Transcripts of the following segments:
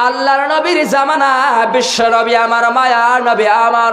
আল্লাহর নবীর জামানা বিশ্ব নবী আমার মায়া নবী আমার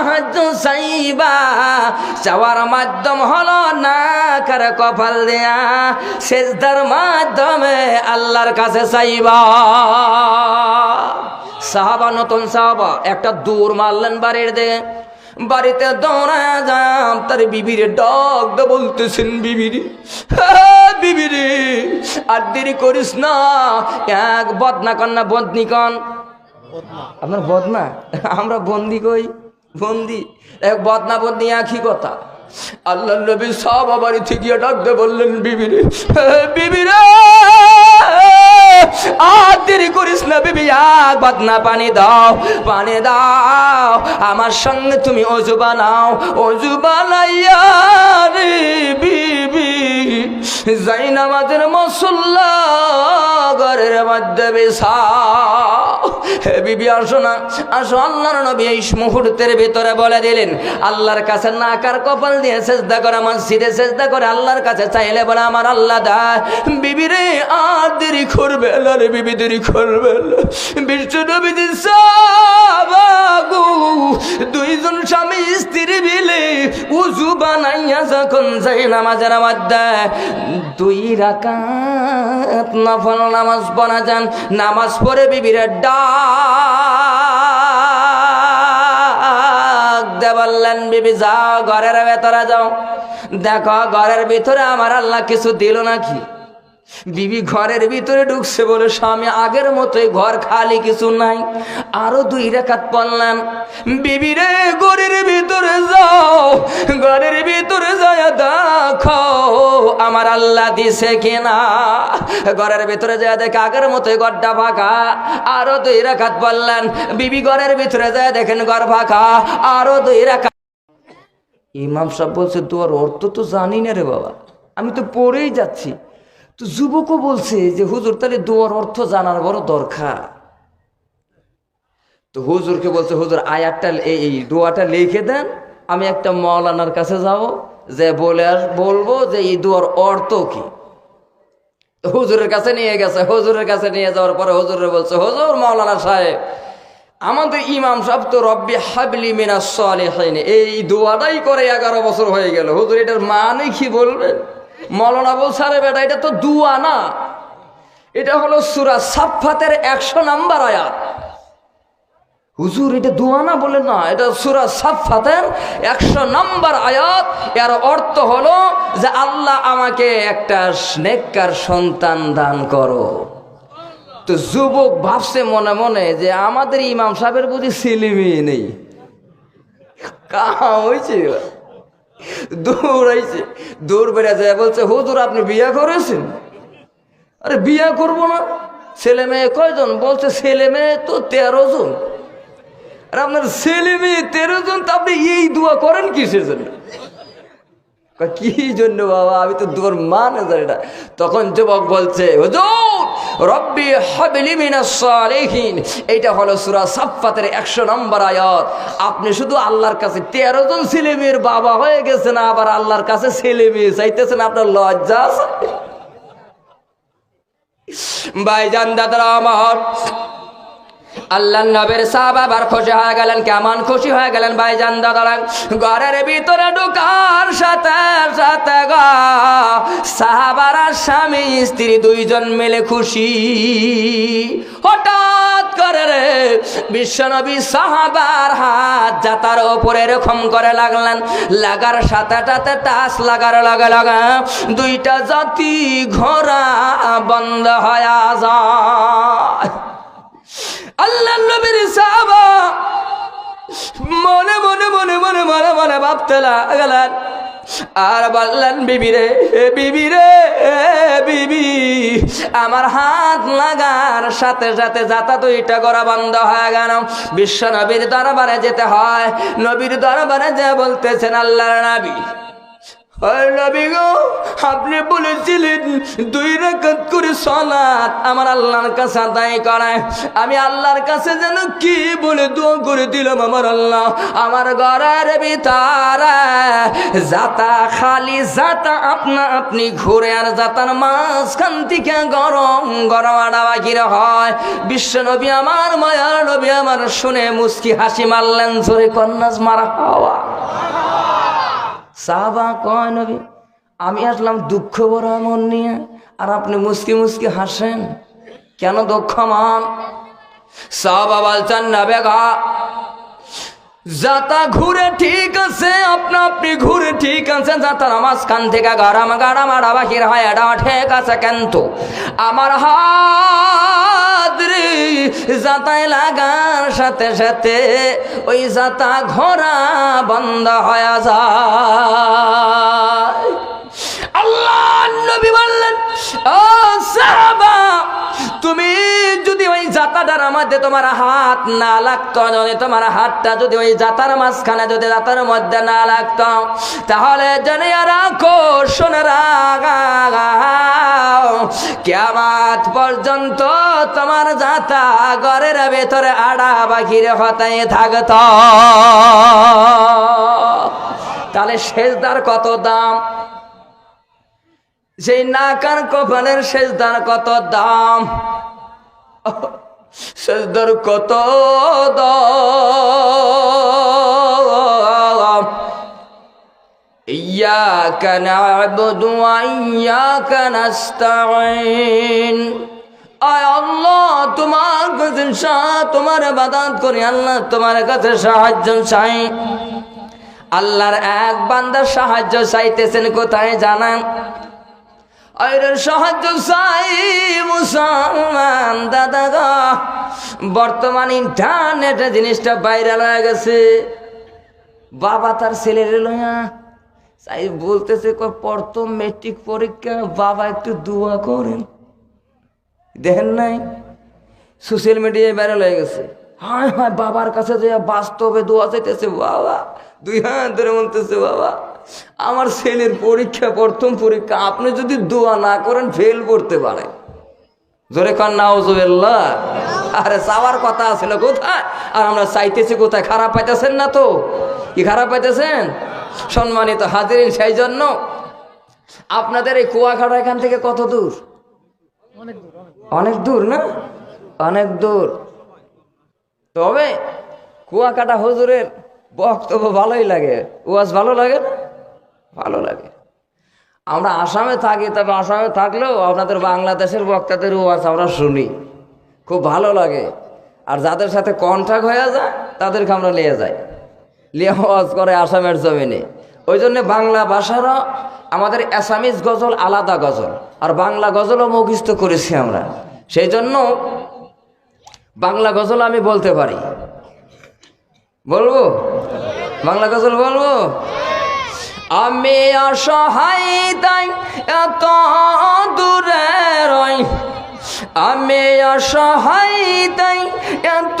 সাহায্য চাইবা। চাওয়ার মাধ্যম হলো না কার কপাল দেয়া। সেজদার মাধ্যমে আল্লাহর কাছে চাইবা। সাহাবা নতুন সাহাবা একটা দূর মারলেন বাড়ির দিকে বাড়িতে দৌড়া যাম তার বিবিরে ডক দে বলতেছেন বিবিরি বিবিরি আর দেরি করিস না এক বদনা কন না বদনি কন। আপনার বদনা? আমরা বন্দি কই? বন্দি। এক বদনা বদনি একই কথা। আল্লাহ নবী সব বাড়ি থেকে ডাকতে বললেন বিবিরে বিবিরে আর করিস না বিবি, এক বদনা পানি দাও পানি দাও। আমার সঙ্গে তুমি অজু বানাও, অজু বানাইয়া রে বিবি। যাই নামাজের মসল্লা ঘরের মধ্যে বিছাও। হে বিবি, আসো না, আসো, আল্লাহর নবী এই মুহূর্তের ভিতরে বলে দিলেন, আল্লাহর কাছে নাকার কপাল দিয়ে চেষ্টা করে, মসজিদে চেষ্টা করে, আল্লাহর কাছে চাইলে বলে, আমার আল্লাহ দা, বিবি রে, আর দেরি করবে না রে বিবি দেরি করবে না বিশ্ব নবী সাবাগু দুইজন স্বামী স্ত্রী মিলে উজু বানাইয়া যখন যাই নামাজের মধ্যে, দুই রাকাত নফল নামাজ পড়া যান, নামাজ পড়ে বিবিরে ডাক দে বললেন, বিবি, যাও, ঘরের ভেতরে যাও। দেখো, ঘরের ভিতরে আমার আল্লাহ কিছু দিল নাকি? বিবি ঘরের ভিতরে ঢুকছে বলে স্বামী আগের মতোই ঘর খালি কিছু নাই। আরও দুই রেখাত পড়লাম। বিবি রে, ঘরের ভিতরে যাও, ঘরের ভিতরে যায় দেখো, আমার আল্লাহ দিছে কিনা। ঘরের ভিতরে যায় দেখে আগের মতোই ঘরটা ফাঁকা। আরও দুই রেখাত পড়লেন। বিবি ঘরের ভিতরে যায় দেখেন ঘর ফাঁকা। আরও দুই রেখা ইমাম সাহেব বলছে, তোর অর্থ তো জানি না রে বাবা। আমি তো পড়েই যাচ্ছি। তো যুবকও বলছে যে, হুজুর, তাহলে দোয়ার অর্থ জানার বড় দরকার। তো হুজুরকে বলছে, হুজুর, আয়াতটা এই দোয়াটা লিখে দেন, আমি একটা মৌলানার কাছে যাব, যে বলে আস, বলব যে এই দোয়ার অর্থ কি। হুজুরের কাছে নিয়ে গেছে, হুজুরের কাছে নিয়ে যাওয়ার পরে হুজুরে বলছে, হুজুর মৌলানা সাহেব, আমাদের ইমাম সাহেব তো রব্বি হাবলি মিনা সালেহিন। এই দোয়াটাই করে এগারো বছর হয়ে গেল। হুজুর, এটার মানে কি বলবেন? মৌলানা বলছে আরে বেটা, এটা তো দুয়া না। এটা হলো সুরা সাফাতের একশো নাম্বার আয়াত। হুজুর, এটা বলে না, এটা সুরা সাফাতের একশো নাম্বার আয়াত। এর অর্থ হলো যে আল্লাহ আমাকে একটা স্নেকার সন্তান দান করো। তো যুবক ভাবছে মনে মনে যে আমাদের ইমাম সাহেবের বুঝি ছেলে মেয়ে নেই কাহা হয়েছে দৌড়াইছে দৌড় বেড়া যায় বলছে হুজুর আপনি বিয়া করেছেন? আরে বিয়া করব না। ছেলে মেয়ে কয়জন? বলছে ছেলে মেয়ে তো তেরো জন। আর আপনার ছেলে মেয়ে তেরো জন তো আপনি এই দোয়া করেন কি জন্য? কয়, কি জন্য বাবা? আমি তো তোর মানে জানি না। তখন যুবক বলছে, হুজুর, রব্বি হাবলি মিনাস সালিহিন। এইটা হলো সূরা সাফফাতের 100 নম্বর আয়াত। আপনি শুধু আল্লাহর কাছে 13 জন ছেলে মেয়ের বাবা হয়ে গেছেন, আবার আল্লাহর কাছে ছেলে মেয়ে চাইতেছেন, আপনার লজ্জা আছে? ভাইজান, দাদারা আমার আল্লাহ নবের সাহাব আবার খুশি হয়ে গেলেন। কেমন খুশি হয়ে গেলেন ভাইজান দাদারা? ঘরের ভিতরে ঢুকার সাথে সাথে গা সাহাবারা স্বামী, স্ত্রী দুইজন মিলে খুশি। হঠাৎ করে রে বিশ্বনবী সাহাবার হাত যাতার ওপরে এরকম করে লাগলেন। লাগার সাথে সাথে টাচ লাগার লাগা লাগা দুইটা জাতি ঘোরা বন্ধ হয়ে যায়। আল্লাহ নবীর সাহাবা মনে মনে মনে মনে মনে মনে ভাবতে লাগলেন, আর বললেন, বিবি রে বিবি রে, বিবি, আমার হাত লাগার সাথে সাথে যাতা দুইটা গড়া বন্ধ হয়ে গেল। বিশ্ব নবীর দরবারে যেতে হয়। নবীর দরবারে যে বলতেছেন আল্লাহর নবী। আপনি বলেছিলেন দুই রেখাত করে সলাৎ আমার আল্লাহর কাছে আদায় করায়। আমি আল্লাহর কাছে যেন কি বলে দোয়া করে দিলাম আমার আল্লাহ। আমার ঘরের ভিতরে, যাতা খালি, যাতা আপনা আপনি ঘুরে, আর যাতার মাঝখান থেকে গরম গরম আডা বাকির হয়। বিশ্ব নবী আমার, মায়ার নবী আমার, শুনে মুস্কি হাসি মারলেন, জোরে কন্যাস মারা হওয়া। সাহাবা কয়, নবী, আমি আসলাম দুঃখ বড় মন নিয়ে, আর আপনি মুসকি মুসকি হাসেন। কেন দুঃখ মান? সাহাবা বলছেন, না বেগা যাতা ঘুরে ঠিক আছে, আপনা আপনি ঘুরে ঠিক আছে যাতা নামাজ কান থেকে গাড়াম গাড়াম আর বাহির হয় এটা ঠিক আছে কিন্তু। আমার হাত রে যাতায় লাগার সাথে সাথে ওই যাতা ঘোরা বন্ধ হয়ে যায়। আল্লাহ নবী বললেন, ও সাহাবা, তুমি যদি ওই জাতাটার মধ্যে তোমার হাত না লাগতো, যদি তোমার হাতটা যদি ওই জাতার মাঝখানে যদি জাতার মধ্যে না লাগতো, তাহলে জেনে রাখো, শুনে কেমাত পর্যন্ত তোমার জাতা ঘরের ভেতরে আড়া বাকির হতাই থাকত। তাহলে শেষদার কত দাম? সেই নাকার কপালের শেষদার কত দাম শেষদার কত দাম إياك نعبد وإياك نستعين আয় আল্লাহ তোমার কাছে সা- তোমার বাদাত করি আল্লাহ তোমার কাছে সাহায্য চাই আল্লাহর এক বান্দার সাহায্য চাইতেছেন কোথায় জানান আইরের সাহায্য মুসলমান দাদা গা। বর্তমান ইন্টারনেটে জিনিসটা ভাইরাল হয়ে গেছে। বাবা তার ছেলের লইয়া চাই, বলতেছে প্রথম মেট্রিক পরীক্ষা, বাবা একটু দোয়া করেন। দেখেন নাই? সোশ্যাল মিডিয়ায় ভাইরাল হয়ে গেছে। হায় হায়, বাবার কাছে যে বাস্তবে দোয়া চাইতেছে, বাবা। দুই হাত ধরে বলতেছে, বাবা আমার ছেলের পরীক্ষা প্রথম পরীক্ষা আপনি যদি দোয়া না করেন ফেল করতে পারে। জোরে কান নাউজুবিল্লাহ। আরে চাওয়ার কথা আছিল কোথায়? আর আমরা চাইতেছি কোথায়? খারাপ পাইতেছেন না তো? কি খারাপ পাইতেছেন? সম্মানিত হাজিরিন সেই জন্য আপনাদের এই কুয়াখাড়া এখান থেকে কত দূর? অনেক দূর না? অনেক দূর। তবে কুয়াকাটা হুজুরের বক্তব্য ভালোই লাগে। ওয়াজ ভালো লাগে না? ভালো লাগে। আমরা আসামে থাকি, তবে আসামে থাকলেও আপনাদের বাংলাদেশের বক্তাদের ওয়াজ আমরা শুনি। খুব ভালো লাগে। আর যাদের সাথে কন্ট্যাক্ট হয়ে যায়, তাদেরকে আমরা নিয়ে যাই। নিয়ে ওয়াজ করে আসামের জমিনে। ওই জন্য বাংলা ভাষারও আমাদের অ্যাসামিজ গজল আলাদা গজল। আর বাংলা গজলও মুখস্থ করেছি আমরা। সেই জন্য বাংলা গজল আমি বলতে পারি। বলব? বাংলা গজল বলব? আমি অসহায় তাই এত দূরে রই। আমি অসহায় তাই এত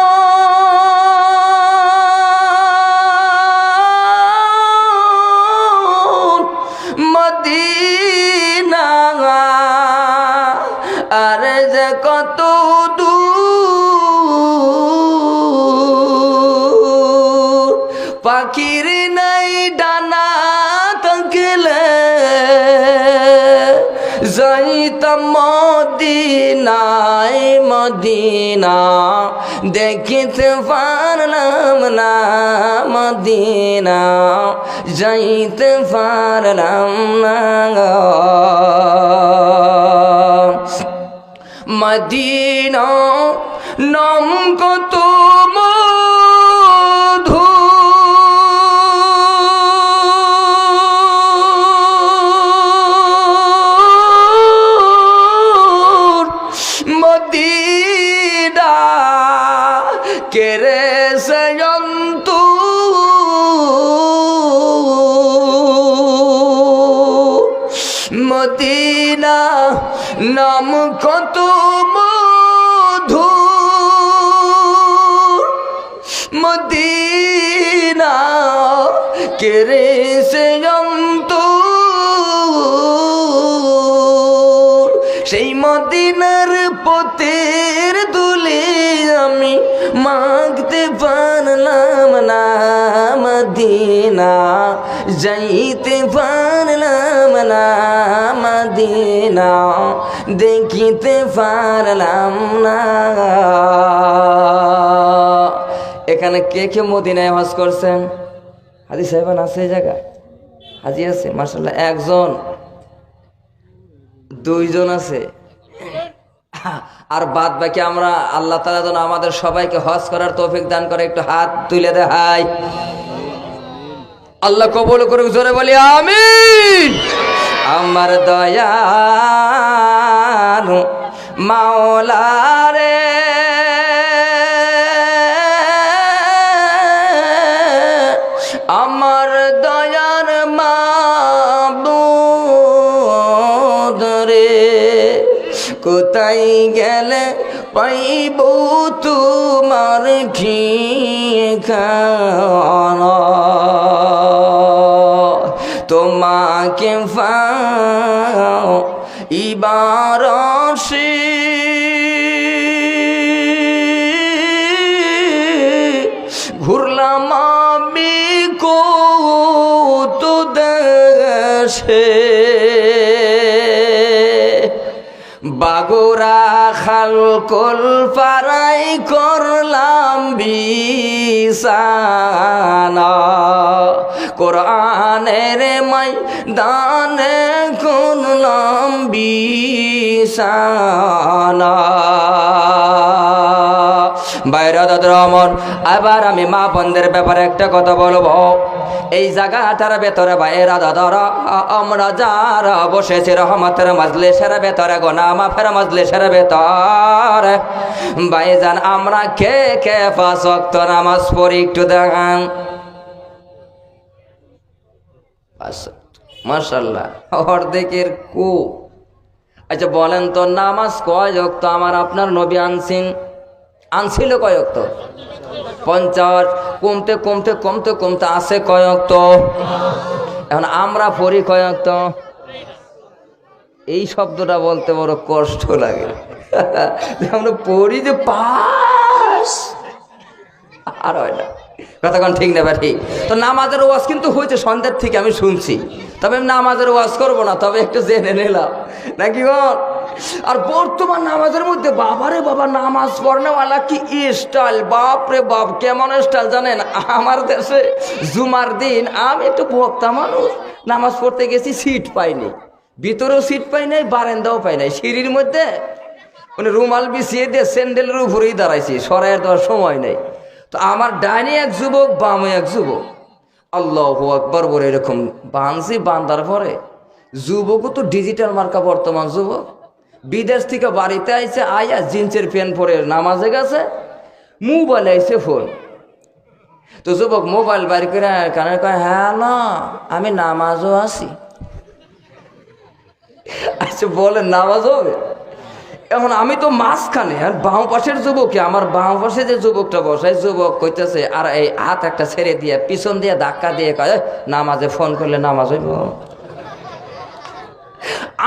আর যে কত দূর পাখির নাই ডানা থাকলে যাইতাম মদিনায় মদিনা, দেখিতে পারলাম না মদিনা, যাইতে পারলাম না মদিনা নাম কত মধু মদিনার পথের দুলে আমি মাগতে পারলাম না মদিনা, যাইতে পারলাম না মদিনা, দেখিতে পারলাম না। এখানে কে কে মদিনায় হজ করছেন? হাজি সাহেবান আছে এই জায়গায়? হাজি আছে মার্শাল্লাহ একজন, দুইজন আছে। আর বাদ বাকি আমরা আল্লাহ তালা যেন আমাদের সবাইকে হজ করার তৌফিক দান করে, একটু হাত তুলে দেখাই। আল্লাহ কবল করুক, জোরে বলি আমি আমার দয়া মাওলারে আমার গেলে পাইব তোমার ঠিকানা তোমাকে ফাও ইবার ঘুরলাম আমি কত দেশে। বাগুরা খাল পারাই করলাম বিসানা কোরআনের মাই দানে করলাম বিসানা বাইরা অমর আবার আমি মা বন্ধের ব্যাপারে একটা কথা বলব। এই জায়গাটার ভেতরে বাইরা দাদর আমরা যারা বসেছি রহমতের মাজলিসের ভেতরে গোনা মাফের মাজলিসের ভেতর। ভাইজান, আমরা কে কে ওয়াক্ত নামাজ পড়ি একটু দেখান। মার্শাল্লাহ অর্ধেকের কু আচ্ছা বলেন তো, নামাজ কয় ওক্ত আমার আপনার নবী আনসিন আনছিল কয়ক তো। পঞ্চাশ, কমতে কমতে কমতে কমতে আসে কয়ক তো। এখন আমরা পড়ি কয়ক তো। এই শব্দটা বলতে বড় কষ্ট লাগে। আমরা পড়ি যে পাস, আর হয় না। কতক্ষণ ঠিক নেবে ঠিক তো নামাজের ওয়াজ কিন্তু হয়েছে সন্ধ্যার থেকে, আমি শুনছি। তবে নামাজের ওয়াজ করব না, তবে একটু জেনে নিলাম। নাকি গো? আর বর্তমান নামাজের মধ্যে বাবারে বাবা, নামাজ পড়নেওয়ালা কি স্টাইল বাপ রে বাপ, কেমন স্টাইল জানেন? আমার দেশে জুমার দিন আমি একটু ভক্তা মানুষ, নামাজ পড়তে গেছি সিট পাইনি। ভিতরেও সিট পাই নাই, বারান্দাও পাই নাই। সিঁড়ির মধ্যে মানে রুমাল বিছিয়ে দিয়ে স্যান্ডেলের উপরেই দাঁড়াইছি, সরাইয়ের দেওয়ার সময় নেই। তো আমার ডাইনে এক যুবক, বামে এক যুবক। আল্লাহ আকবর বলে এরকম। বানছি বান্দার পরে যুবকও তো ডিজিটাল মার্কা বর্তমান যুবক। বিদেশ থেকে বাড়িতে আইছে, আয়া জিন্সের প্যান্ট পরে নামাজে গেছে, মোবাইল আইছে ফোন। তো যুবক মোবাইল বাড়ি করে কানে কয় হ্যাঁ না, আমি নামাজও আছি। আচ্ছা বলেন নামাজ হবে? এখন আমি তো মাঝখানে আর বাঁ পাশের যুবকে আমার বাঁ পাশে যে যুবকটা বসায়, যুবক কইতেছে, আর, এই হাত একটা ছেড়ে দিয়ে, পিছন দিয়ে ধাক্কা দিয়ে কয় নামাজে ফোন করলে নামাজ হইব?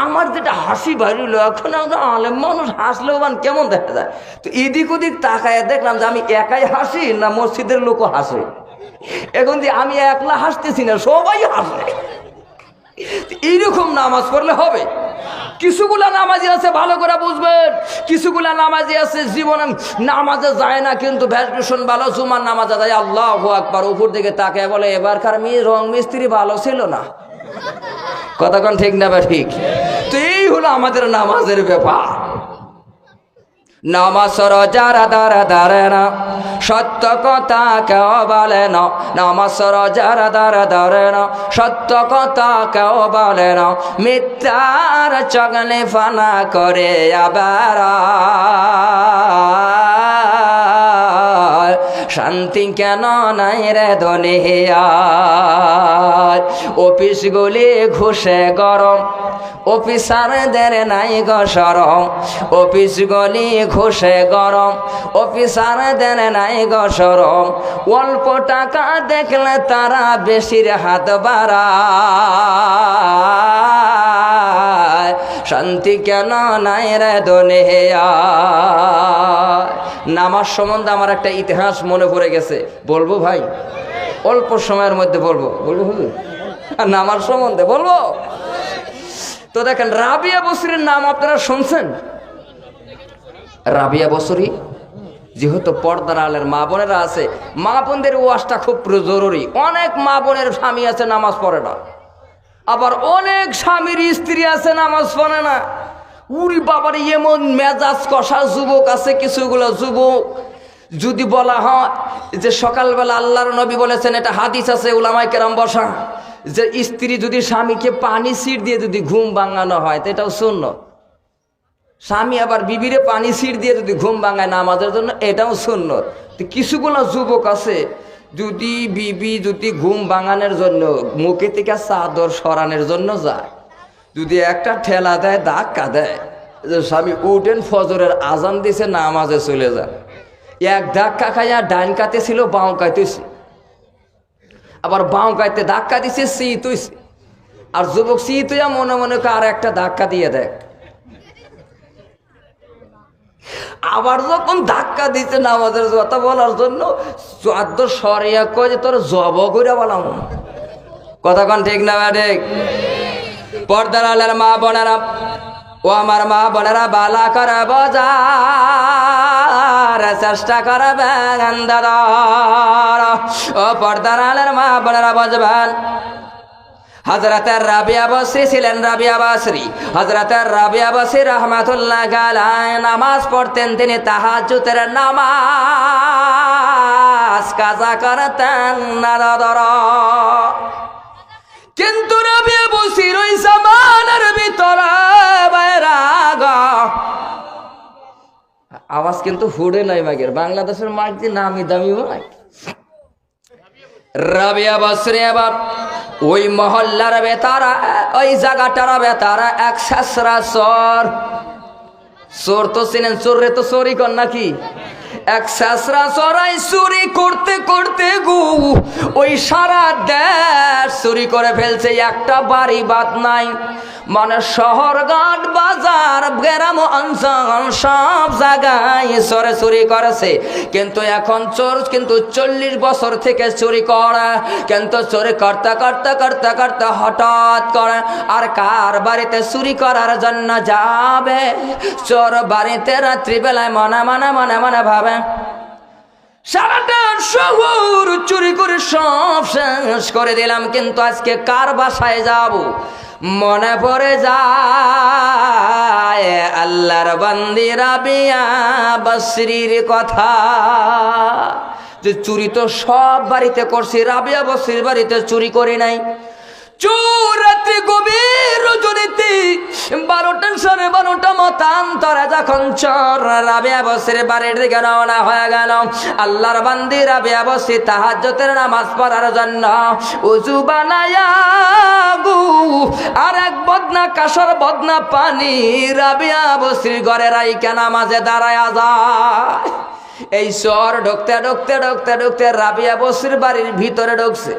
আমার যেটা হাসি বাড়িল, এখন মানুষ, হাসলেও মান কেমন দেখা যায়? তো এদিক ওদিক তাকায় দেখলাম যে আমি একাই হাসি না মসজিদের লোকও হাসে? এখন যে আমি একলা হাসতেছি না, সবাই হাসে। এইরকম নামাজ পড়লে হবে? কিছুগুলা নামাজি আছে, ভালো করে বুঝবেন। কিছুগুলা নামাজি আছে, জীবনে নামাজে যায় না, কিন্তু ভ্যাসভূষণ ভালো, জুমার নামাজে যায়, আল্লাহ একবার উপর দিকে তাকে বলে, এবারকার মি রং মিস্ত্রি ভালো ছিল না। কথাক্ষণ ঠিক না ঠিক? তো এই হলো আমাদের নামাজের ব্যাপার। নামাজ যারা দারা দারে না। সত্য কথা কেউ বলে না নমসর যারা দারা দারে না। সত্য কথা কেউ বলে না, মিথ্যার চগলে ফানা করে আবার শান্তি কেন নাই রে দুনিয়ার অফিসগুলি ঘুষে গরম, অফিসারদের নাই গো সরম। অফিসগুলি ঘুষে গরম, অফিসারদের নাই গো সরম। অল্প টাকা দেখলে তারা বেশির হাত বাড়ায়। শান্তি কেন নাই রে দুনিয়া নামাজ সম্বন্ধে আমার একটা ইতিহাস মনে পড়ে গেছে। বলব ভাই? অল্প সময়ের মধ্যে বলব। বলব হুজুর? নামাজ সম্বন্ধে বলব? তো দেখেন, রাবিয়া বসরির নাম আপনারা শুনছেন? রাবিয়া বসরি? যেহেতু পর্দার আলের মা বোনেরা আছে, মা বোনদের ওয়াজটা খুব জরুরি। অনেক মা বোনের স্বামী আছে, নামাজ পড়ে না। আবার অনেক স্বামীর স্ত্রী আছে, নামাজ পড়ে না। উরি বাবার, এমন মেজাজ কষা যুবক আছে কিছুগুলো যুবক। যদি বলা হয় যে সকালবেলা আল্লাহর নবী বলেছেন, এটা হাদিস আছে উলামাই কেরাম বসা যে স্ত্রী যদি স্বামীকে পানি সিট দিয়ে যদি ঘুম ভাঙানো হয়, তো এটাও শূন্য স্বামী আবার বিবিরে পানি সিট দিয়ে যদি ঘুম ভাঙায় নামাজের জন্য, এটাও শূন্য তো কিছুগুলো যুবক আছে, যদি বিবি যদি ঘুম ভাঙানোর জন্য, মুখে থেকে চাদর সরানোর জন্য যায়। যদি একটা ঠেলা দেয়, ধাক্কা দেয়। স্বামী উঠেন, ফজরের আজান দিছে, নামাজে চলে যান। এক ধাক্কা খাইয়া ডাইন কাতে ছিল বাঁ কাইতেছে। আবার বাঁ কাইতে ধাক্কা দিছে সি তুইছে। আর যুবক সি তুইয়া মনে মনে করে আর একটা ধাক্কা দিয়ে দেখ। আবার যখন ধাক্কা দিচ্ছে নামাজের কথা বলার জন্য চোদ্দ সরিয়া কয় যে, তোর জব করে বলাম। কথা কন ঠিক না ঠিক? পর্দার আলের মা বোনেরা ও আমার মা বোনেরা বালা করে বাজার চেষ্টা করবেন ও পর্দার আলের মা বোনেরা বাজবেন হজরতের রাবিয়া বসরি ছিলেন রাবিয়া বসরি হজরতের রাবিয়া বসরি রহমাতুল্লাহ গালায় নামাজ পড়তেন, তিনি তাহাজুতের নামাজ কাজা করতেন কিন্তু আওয়াজ কিন্তু হুড়ে নাই মাইকের বাংলাদেশের মাইক দিয়ে নামি দামি মাইক রাবিয়া বসরে আবার ওই মহল্লার বেতারা, ওই জায়গাটার বেতারা এক শেষরা সর চোর তো চিনেন রে তো চোরই কর নাকি? এক শেষরা চড়াই চুরি করতে করতে গু, ওই সারা দেশ চুরি করে ফেলছে, একটা বাড়ি বাদ নাই। মানে শহর, ঘাট, বাজার, গ্রাম, অঞ্চল, সব জায়গায় চরে চুরি করেছে। কিন্তু এখন চোর কিন্তু চল্লিশ বছর থেকে চুরি করে, কিন্তু চুরি করতে করতে করতে করতে হঠাৎ করে আর কার বাড়িতে চুরি করার জন্য যাবে? চোর বাড়িতে রাত্রিবেলায় মনে মনে মনে মনে ভাবে সারাটা শহর চুরি করে সব শেষ করে দিলাম, কিন্তু আজকে কার বাসায় যাব? মনে পড়ে যায় আল্লাহর বান্দি রাবিয়া বসরির কথা। যে চুরি তো সব বাড়িতে করছি, রাবিয়া বসরির বাড়িতে চুরি করি নাই। চোর গভীর বান্দি নামাজ জন্য উজু বানায়া আর এক বদনা বদনা পানি বসির ঘরে রাইকা নামাজে দাঁড়ায়া যায়। এই চর ঢুকতে ঢুকতে ঢুকতে ঢুকতে রাবিয়া বসির বাড়ির ভিতরে ঢুকছে।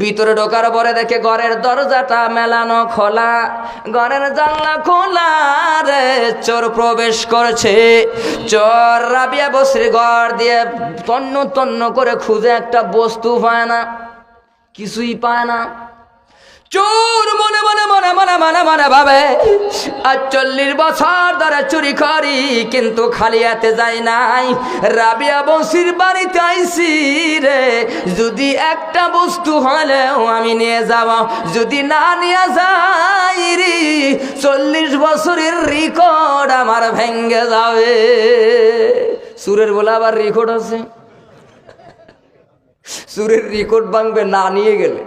ভিতরে ঢোকার পরে দেখে ঘরের দরজাটা মেলানো খোলা। ঘরের জানলা খোলা রে, চোর প্রবেশ করছে। চোর রাবিয়া বসরি ঘর দিয়ে তন্ন তন্ন করে খুঁজে একটা বস্তু পায় না, কিছুই পায় না। চোর মনে মনে মনে মনে মনে মনে ভাবে আর চল্লিশ বছর ধরে চুরি করি, কিন্তু খালি হাতে যাই নাই। রাবিয়া বংশীর বাড়িতে আইসি রে, যদি একটা বস্তু হলেও আমি নিয়ে যাব, যদি না নিয়ে যাই রে, চল্লিশ বছরের রেকর্ড আমার ভেঙ্গে যাবে। সুরের বলে আবার রেকর্ড আছে। সুরের রেকর্ড ভাঙবে না নিয়ে গেলে।